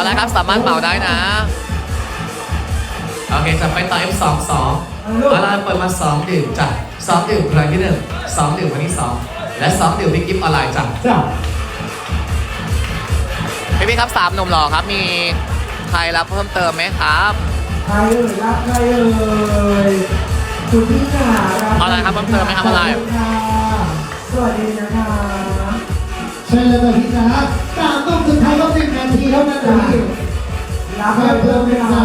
เอาละครับสามารถเหมาได้นะ โอเคจะไปต่อ F 2 2เอาละเปิดมา2ดื่มจ้ะ2ดื่มครั้งที่หนึ่ง2ดื่มครั้งที่สองและ2ดื่มพี่กิฟต์ออนไลน์จ้ะจ้ะพี่พี่ครับสามหนุ่มหล่อครับมีใครรับเพิ่มเติมไหมครับใครเอ่ยรับใครเอ่ยคุณพี่ขาเอาอะไรครับเพิ่มเติมไหมครับอะไรสวัสดีนะคะ เชิญเลยพี่จ๋าสามต้องสุดท้ายก็หนึ่งนาทีเท่านั้นนะพี่รับใครเพิ่มไหมคะ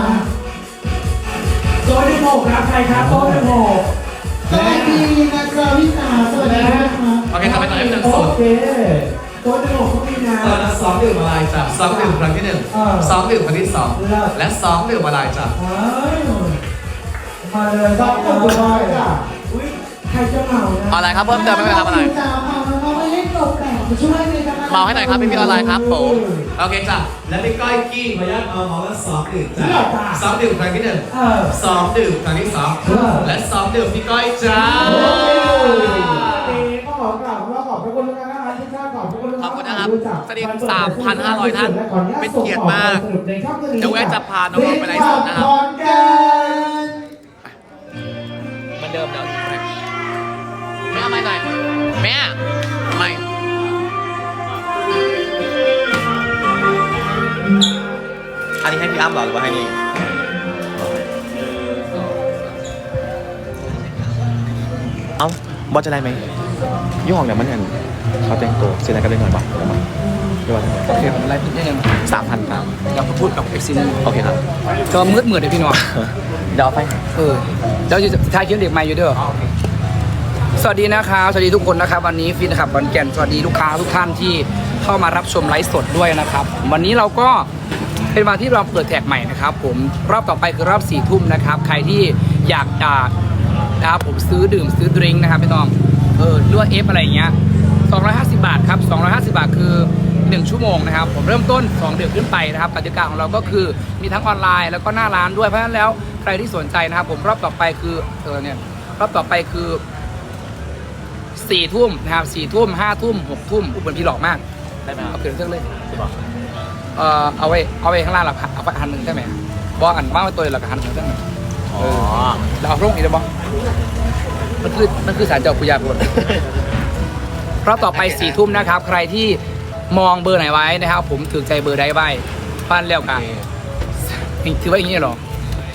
โต๊ะที่หกครับใครครับโต๊ะที่หกสวัสดีนะครับพี่จ๋าสวัสดีนะครับโอเคจะไปต่อ F 1โอเคโต๊ะที่หกก็มีนะเปิดมาสองดื่มออนไลน์จ้ะสองดื่มครั้งที่หนึ่งสองดื่มครั้งที่สองและสองดื่มออนไลน์จ้ะมาเลยต้องกดตัวร้อยจ้ะอุ้ยใครจะเหมานะออนไลน์ครับเพิ่มเติมไหมครับอะไรจ๋าเมาแล้วก็ไม่เล่นตกแต่งช่วย เลยนะครับเมาให้หน่อยครับพี่พี่ออนไลน์ครับผมโอเคจ้ะและพี่ก้อยกี้ขออนุญาตเอาเมาแล้วสองดื่มจ้ะสองดื่มครั้งที่หนึ่งเออสองดื่มครั้งที่สองเออและสองดื่มพี่ก้อยจ้าก็ขอกราบว่าขอบพระคุณทุกท่านนะครับที่ท่านขอบพระคุณทุกขอบคุณท่านนะครับรู้จักสวัสดี3,500 ท่าน เป็นเกียรติมากเดี๋ยวแวะจะพาน้องๆไปไลฟ์สดนะครับขอนแก่นเหมือนเดิมเดิมไม่เอาไม่หน่อยแม่ อันนี้ให้พี่อ้ำเหรอหรือว่าให้นี่เอ้าบอสจะได้ไหมยี่ห้อเนี่ยมันเห็นเขาแต่งตัวเสียอะไรกันได้หน่อยปะเดี๋ยวมาเดี๋ยวมาโอเคผมไลฟ์นิดนึงสามพันครับเราก็พูดกับเอ็กซินโอเคครับก็มืดเหมือนเลยพี่น้องเดี๋ยวเอาไปเออเดี๋ยวจะทายคลิปเด็กใหม่อยู่เด้อสวัสดีนะครับสวัสดีทุกคนนะครับ วันนี้ฟินขับบันแก่นสวัสดีลูกค้าทุกท่านที่เข้ามารับชมไลฟ์สดด้วยนะครับ วันนี้เราก็ เป็นวันที่เราเปิดแท็กใหม่นะครับ ผมรอบต่อไปคือรอบสี่ทุ่มนะครับ ใครที่อยากจะนะครับผมซื้อดื่มซื้อดริงก์นะครับพี่น้องเออหรือว่าเอฟอะไรอย่างเงี้ย250 บาทครับ250 บาทคือ 1 ชั่วโมงนะครับ ผมเริ่มต้น 2 เดือนขึ้นไปนะครับกติกาของเราก็คือมีทั้งออนไลน์แล้วก็หน้าร้านด้วยเพราะฉะนั้นแล้วใครที่สนใจนะครับผมรอบต่อไปคือเออเนี่ยรอบต่อไปคือสี่ทุ่มนะครับสี่ทุ่มห้าทุ่มหกทุ่มอุบลพี่หลอกมากได้ไหมคเอารับเปลี่ยนเครื่องเลยพี่บอก เออเอาไว้เอาไว้ข้างล่างหลักเอาไปหันหนึ่งได้ไหมบอกอันว่างไว้ตัวหลักหันหนึ่งได้ไหมอ๋อเราเอาลงอีกได้บ้มันคือมันคือสารเจ้าปุยาบุญรอบต่อไปสี่ทุ่มนะครับ ใครที่มองเบอร์ไหนไว้นะครับ ผมถือใจเบอร์ใดไว้ฟันแล้วกันถือว่าอย่างนี้เหรอ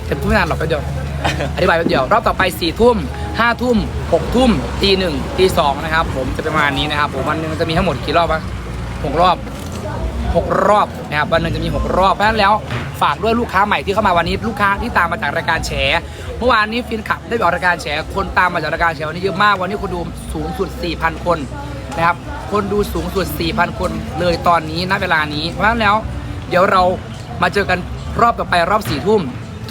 แต่พูดไม่นานหรอกแป๊บเดียวอธิบายแป๊บเดียวรอบต่อไปสี่ทุ่มห้าทุ่มหกทุ่มตีหนึ่งตีสองนะครับ ผมจะประมาณนี้นะครับ ผมวันหนึงจะมีทั้งหมดกี่รอบวะหกรอบ หกรอบนะครับวันหนึงจะมีหกรอบ เพราะฉะนั้นแล้วฝากด้วยลูกค้าใหม่ที่เข้ามาวันนี้ลูกค้าที่ตามมาจากรายการแฉเมื่อวานนี้ฟินขับได้ไปออกรายการแฉคนตามมาจากรายการแฉวันนี้เยอะมากวันนี้คนดูสูงสุด 4,000 คนนะครับคนดูสูงสุด 4,000 คนเลยตอนนี้ณเวลานี้ เพราะฉะนั้นแล้วเดี๋ยวเรามาเจอกันรอบต่อไปรอบสี่ทุ่ม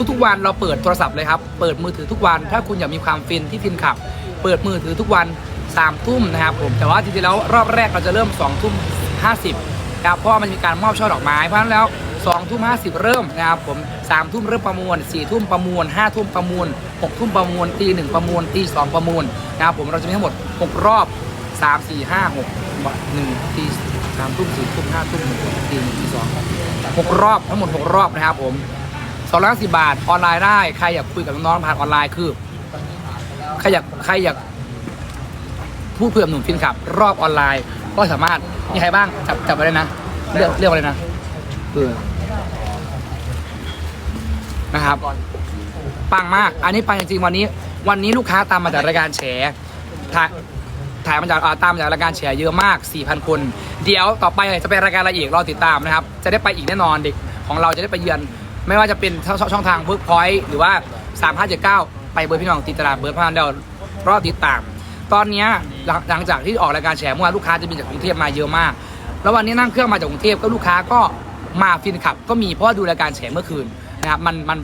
ทุกๆวันเราเปิดโทรศัพท์เลยครับเปิดมือถือทุกวัน ถ้าคุณอยากมีความฟินที่ฟินขับ เปิดมือถือทุกวัน3ามทุ่มนะครับผมแต่ว่าจริงๆแล้วรอบแรกเราจะเริ่ม2องทุ่มห้าสิบ นะครับเพราะมันมีการมอบช่อดอกไม้เพราะฉะนั้นแล้ว2องทุ่มห้าสิบเริ่มนะครับผมสามทุ่มเริ่มประมวล4ี่ทุ่มประมวล5้าทุ่มประมวล6กทุ่มประมวลตีหนึ่งประมวลตีสองประมวลนะครับผมเราจะมีทั้งหมด 6 รอบ 3 4 5 6 1ตีสามทุ่มสี่ทุ่มห้าทุ่มหกทุ่มตีหนึ่งตีสองหกรอบทั้งหมด 6 รอบนะครับผมสองร้อยสิบาทออนไลน์ได้ใครอยากคุยกับน้องๆผ่านออนไลน์คือใครอยากใครอยากพูดคุยกับหนุ่มฟินขับ รอบออนไลน์ก็สามารถ มีใครบ้างจับจับไปเลยนะเรียกเรียกว่าอะไรนะเออนะครับปังมาก อันนี้ปังจริงๆวันนี้ วันนี้ลูกค้าตามมาจากรายการแฉถ่ายถ่ายมาจากอ่าตามมาจากรายการแฉเยอะมาก 4,000 คน เดี๋ยวต่อไปจะเป็นรายการอะไรอีกรอติดตามนะครับ จะได้ไปอีกแน่นอนเด็กของเราจะได้ไปเยือน ไม่ว่าจะเป็นช่องช่องทางเวิร์กพอยต์หรือว่า 3579 ไปเบอร์พี่น้องติดตลาดเบอร์พนันเดียวรอติดตาม ตอนเนี้ยหลังหลังจากที่ออกรายการแฉเมื่อวานลูกค้าจะมีจากกรุงเทพมาเยอะมาก แล้ววันนี้นั่งเครื่องมาจากกรุงเทพก็ลูกค้าก็มาฟินขับ ก็มีเพราะว่าดูรายการแฉเมื่อคืนนะครับมันมัน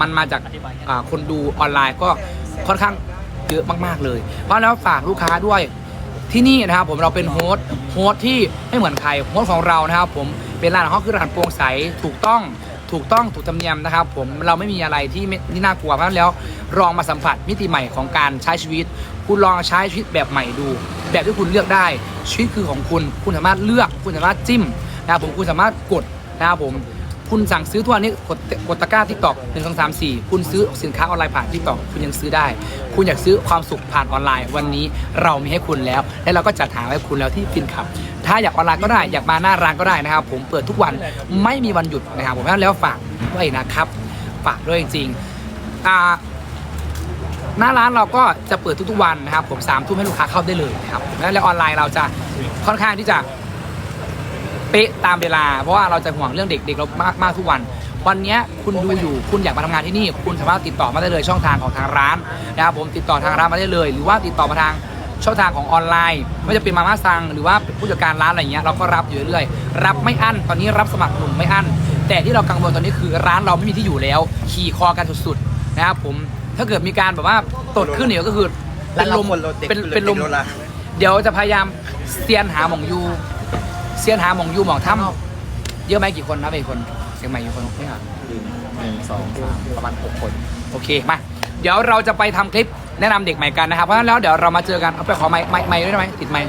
มันมาจากอ่าคนดูออนไลน์ก็ค่อนข้างเยอะมากๆเลย เพราะแล้วฝากลูกค้าด้วยที่นี่นะครับผมเราเป็นโฮสต์โฮสต์ที่ไม่เหมือนใครโฮสต์ของเรานะครับผมเป็นร้านของเขาคือร้านโปร่งใสถูกต้อง ถูกต้องถูกธรรมเนียมนะครับ ผมเราไม่มีอะไรที่ไม่ที่น่ากลัวเพราะฉะนั้นแล้วลองมาสัมผัสมิติใหม่ของการใช้ชีวิต คุณลองใช้ชีวิตแบบใหม่ดู แบบที่คุณเลือกได้ชีวิตคือของคุณ คุณสามารถเลือกคุณสามารถจิ้มนะครับผมคุณสามารถกดนะครับผมคุณสั่งซื้อทุกวันนี้กดกดตะกร้าทิกตอกหนึ่งสองสามสี่คุณซื้อสินค้าออนไลน์ผ่านทิกตอกคุณยังซื้อได้ คุณอยากซื้อความสุขผ่านออนไลน์ วันนี้เรามีให้คุณแล้ว และเราก็จัดหาให้คุณแล้วที่ฟินขับ ถ้าอยากออนไลน์ก็ได้อยากมาหน้าร้านก็ได้นะครับ ผมเปิดทุกวันไม่มีวันหยุดนะครับผมแล้วฝากด้วยนะครับฝากด้วยจริงๆอ่าหน้าร้านเราก็จะเปิดทุกๆวันนะครับ ผมสามทุ่มให้ลูกค้าเข้าได้เลยนะครับแล้วออนไลน์เราจะค่อนข้างที่จะเป๊ะตามเวลา เพราะว่าเราจะห่วงเรื่องเด็กเด็กเรามากมากทุกวัน วันนี้คุณดูอยู่คุณอยากมาทำงานที่นี่ คุณสามารถติดต่อมาได้เลยช่องทางของทางร้านนะครับผมติดต่อทางร้านมาได้เลย หรือว่าติดต่อมาทาง ช่องทางของออนไลน์ไม่ว่าจะเป็นมาม่าซังหรือว่าผู้จัดการร้านอะไรเงี้ยเราก็รับอยู่เรื่อยๆรับไม่อั้นตอนนี้รับสมัครหนุ่มไม่อั้น แต่ที่เรากังวลตอนนี้คือร้านเราไม่มีที่อยู่แล้ว ขี่คอกันสุดๆนะครับผมถ้าเกิดมีการแบบว่าตดขึ้นเนี่ยก็คือเป็นลมเป็นเป็นลมเดี๋ยวจะพยายามเซียนหาหมองยูเซียนหาหมองยูหมองถ้ำเยอะไหมกี่คนนะเป็นคนเชียงใหม่กี่คนไม่ครับหนึ่งสองสามประมาณหกคน โอเคมาเดี๋ยวเราจะไปทำคลิป แนะนำเด็กใหม่กันนะครับ เพราะฉะนั้นแล้วเดี๋ยวเรามาเจอกันเอาไปขอไม้ไม้ไม้ด้วยได้ไหมติดไม้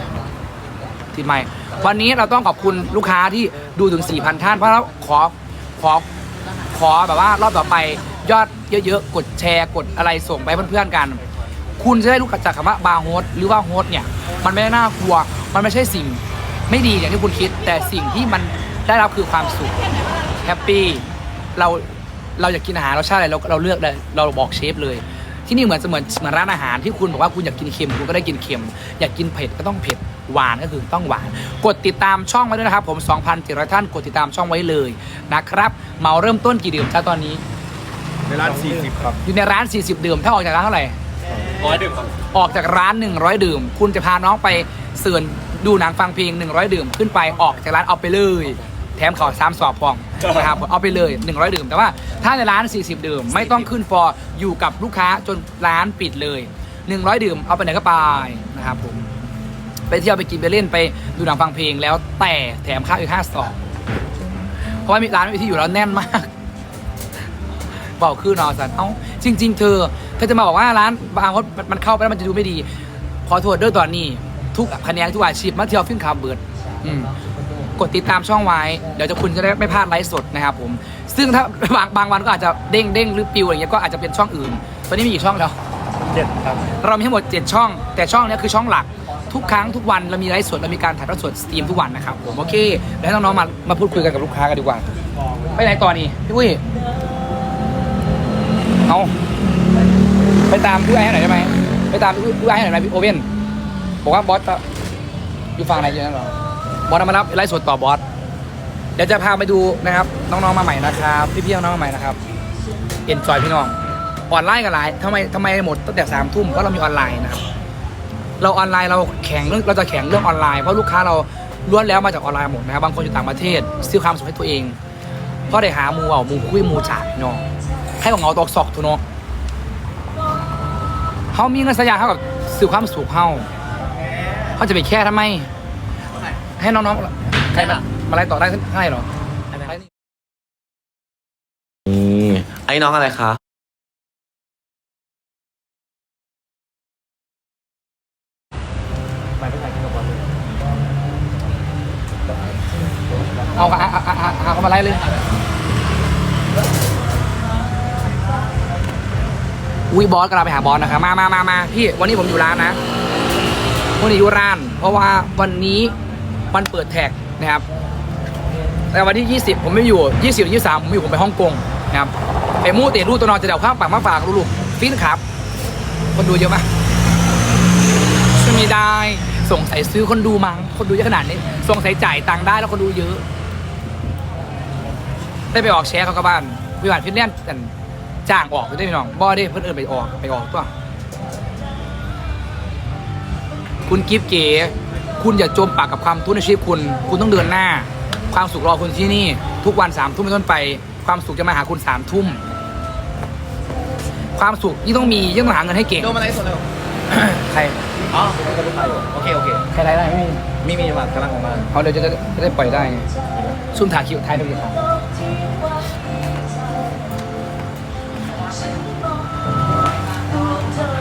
ติดไม้วันนี้เราต้องขอบคุณลูกค้าที่ดูถึง 4,000 ท่าน เพราะเราขอขอขอแบบว่ารอบต่อไปยอดเยอะๆ กดแชร์กดอะไรส่งไปเพื่อนๆกัน คุณจะได้รู้จักคำว่าบาร์โฮสหรือว่าโฮสเนี่ย มันไม่ได้น่ากลัว มันไม่ใช่สิ่งไม่ดีอย่างที่คุณคิด แต่สิ่งที่มันได้รับคือความสุขแฮปปี้เราเราอยากกินอาหารรสชาติอะไรเราเราเลือกเลยเราบอกเชฟเลย ที่นี่เหมือนเหมือนเหมือนร้านอาหารที่คุณบอกว่าคุณอยากกินเค็มคุณก็ได้กินเค็ม อยากกินเผ็ดก็ต้องเผ็ดหวานก็คือต้องหวาน กดติดตามช่องไว้ด้วยนะครับ ผม 2,700 ท่านกดติดตามช่องไว้เลยนะครับเหมาเริ่มต้นกี่ดื่มจ้าตอนนี้ ในร้านสี่สิบครับ อยู่ในร้าน 40 ดื่มถ้าออกจากร้านเท่าไหร่ ร้อยดื่มครับ ออกจากร้าน 100 ดื่ม คุณจะพาน้องไปเสื่อนดูหนังฟังเพลง 100 ดื่มขึ้นไปออกจากร้านเอาไปเลยแถมขอซ้ำสอบพองนะครับเอาไปเลย 100 ดื่ม แต่ว่าถ้าในร้าน 40 ดื่ม ไม่ต้องขึ้นฟอร์อยู่กับลูกค้าจนร้านปิดเลย 100 ดื่ม เอาไปไหนก็ไปนะครับผมไปเที่ยวไปกินไปเล่นไปดูหนังฟังเพลงแล้วแต่แถมข้าวอีกห้าสอบเพราะว่ามีร้านไม่มีที่อยู่แล้วแน่นมากบอกคือนอสันเอ้าจริง ๆ เธอเธอจะมาบอกว่าร้านบางคนมันเข้าไปแล้วมันจะดูไม่ดี ขอโทษด้วยตอนนี้ ทุกแผนกทุกอาชีพมาเที่ยวฟิ้นคาเบิร์ดอืม กดติดตามช่องไว้ เดี๋ยวจะคุณจะได้ไม่พลาดไลฟ์สดนะครับผม ซึ่งถ้าบางบางวันก็อาจจะเด้งเด้งหรือปิวอะไรเงี้ยก็อาจจะเป็นช่องอื่น ตอนนี้มีกี่ช่องแล้ว เจ็ดครับ เรามีทั้งหมด 7 ช่อง แต่ช่องเนี้ยคือช่องหลัก ทุกครั้งทุกวันเรามีไลฟ์สดเรามีการถ่ายทอดสดสตรีมทุกวันนะครับผมโอเค แล้วน้องๆมามาพูดคุยกันกับลูกค้ากันดีกว่า ไปไหนต่อนี่พี่อุ้ยเอาไปตามพี่ไอ้ให้หน่อยได้ไหมไปตามพี่ไอ้ให้หน่อยไหมพี่โอเว่นบอกว่าบอสจะอยู่ฝั่งไหนอยู่นั่นเหรอ บอสมารับไลฟ์สดต่อบอสเดี๋ยวจะพาไปดูนะครับ น้องๆมาใหม่นะครับพี่ๆน้องๆมาใหม่นะครับเอ็นจอยพี่น้องออนไลน์กันหลายทำไมทำไมหมดตั้งแต่สามทุ่มเพราะเรามีออนไลน์นะครับเราออนไลน์เราแข่งเรื่องเราจะแข่งเรื่องออนไลน์เพราะลูกค้าเราล้วนแล้วมาจากออนไลน์หมดนะครับบางคนอยู่ต่างประเทศซื้อความสุขให้ตัวเองเพราะได้หาหมูเอามูคุยหมูจ่ายเนาะให้ของเราตกศอกทุนเนาะเขามีเงินสัญญาเท่ากับซื้อความสุขเขาเขาจะไปแค่ทำไม ให้น้องๆใครมามาไล่ต่อได้ง่ายเหรอนี่ไอ้น้องอะไรคะเอาหาหาหาหาหาเขามาไล่เลยอุ้ยบอสกำลังไปหาบอสนะครับมามามามาพี่วันนี้ผมอยู่ร้านนะวันนี้อยู่ร้าน เพราะว่าวันนี้ วันเปิดแท็กนะครับ แต่วันที่ 20 ผมไม่อยู่ 20 23 ผมอยู่ผมไปฮ่องกงนะครับไปมูเตะรูตัวนอนจะเดี๋ยวข้ามปากมาฝากลูกๆฟินครับ คนดูเยอะมากช่วยไม่ได้สงใส่ซื้อคนดูมั้งคนดูเยอะขนาดนี้สงใส่จ่ายตังค์ได้แล้วคนดูเยอะ ได้ไปออกแชร์เขากับบ้านวิวานฟินแลนด์กันจ้างออกไปได้พี่น้องบ่ได้เพื่อนเอินไปออกไปออกตัวคุณกิฟต์เก๋ คุณอย่าจมปากกับความทุกข์ในชีวิตคุณ คุณต้องเดินหน้า ความสุขรอคุณที่นี่ ทุกวันสามทุ่มเป็นต้นไป ความสุขจะมาหาคุณสามทุ่ม ความสุขยิ่งต้องมียิ่งต้องหาเงินให้เก่ง โดนมาไลฟ์สดเลยใคร อ๋อโอเค โอเค ใครได้ได้ไม่มีมีมีมากำลังออกมาเอาเดี๋ยวจะจะจะได้ปล่อยได้ไงซุ่มถ่ายคิวท้ายตรงนี้ครับ